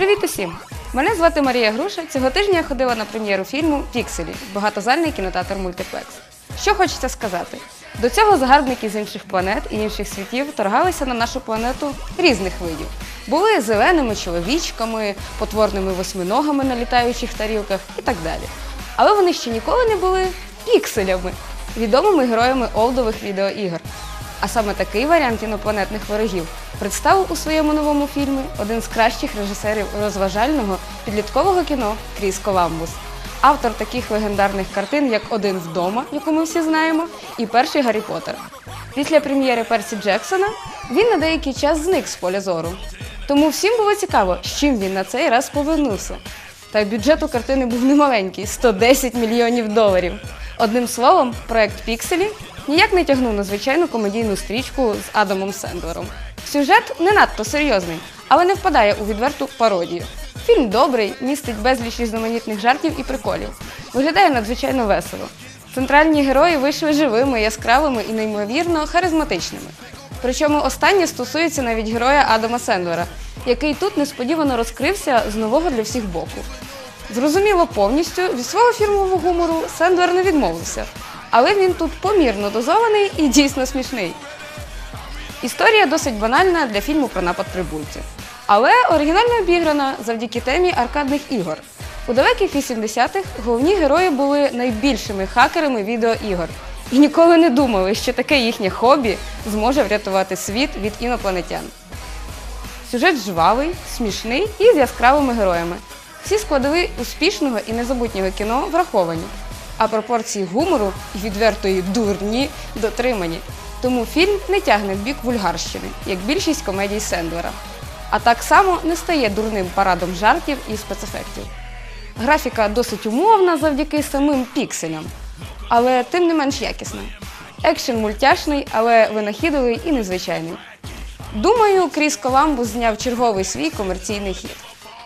Привіт усім! Мене звати Марія Груша. Цього тижня я ходила на прем'єру фільму Пікселі багатозальний кінотеатр Мультиплекс. Що хочеться сказати? До цього загарбники з інших планет і інших світів торгалися на нашу планету різних видів. Були зеленими чоловічками, потворними восьминогами на літаючих тарілках і так далі. Але вони ще ніколи не були пікселями, відомими героями олдових відеоігор. А саме такий варіант інопланетних ворогів представив у своєму новому фільмі один з кращих режисерів розважального підліткового кіно Кріс Коламбус. Автор таких легендарних картин, як Один вдома, яку ми всі знаємо, і перший Гаррі Поттер. Після прем'єри Персі Джексона він на деякий час зник з поля зору. Тому всім було цікаво, з чим він на цей раз повернувся. Та й бюджет у картини був немаленький 110 мільйонів доларів. Одним словом, проект Пікселі ніяк не тягнув на звичайну комедійну стрічку з Адамом Сендлером. Сюжет не надто серйозний, але не впадає у відверту пародію. Фільм добрий, містить безліч різноманітних жартів і приколів. Виглядає надзвичайно весело. Центральні герої вийшли живими, яскравими і неймовірно харизматичними. Причому останнє стосується навіть героя Адама Сендлера, який тут несподівано розкрився з нового для всіх боку. Зрозуміло повністю, від свого фірмового гумору Сендлер не відмовився, але він тут помірно дозований і дійсно смішний. Історія досить банальна для фільму про напад прибульців, але оригінально обіграна завдяки темі аркадних ігор. У далеких 80-х головні герої були найбільшими хакерами відеоігор і ніколи не думали, що таке їхнє хобі зможе врятувати світ від інопланетян. Сюжет жвавий, смішний і з яскравими героями. Всі складові успішного і незабутнього кіно враховані, а пропорції гумору і відвертої дурні дотримані. Тому фільм не тягне в бік вульгарщини, як більшість комедій Сендлера. А так само не стає дурним парадом жартів і спецефектів. Графіка досить умовна завдяки самим пікселям, але тим не менш якісна. Екшен мультяшний, але винахідливий і незвичайний. Думаю, Кріс Коламбус зняв черговий свій комерційний хіт.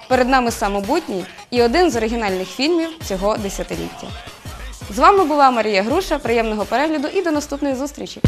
Перед нами самобутній і один з оригінальних фільмів цього десятиліття. З вами була Марія Груша. Приємного перегляду і до наступної зустрічі!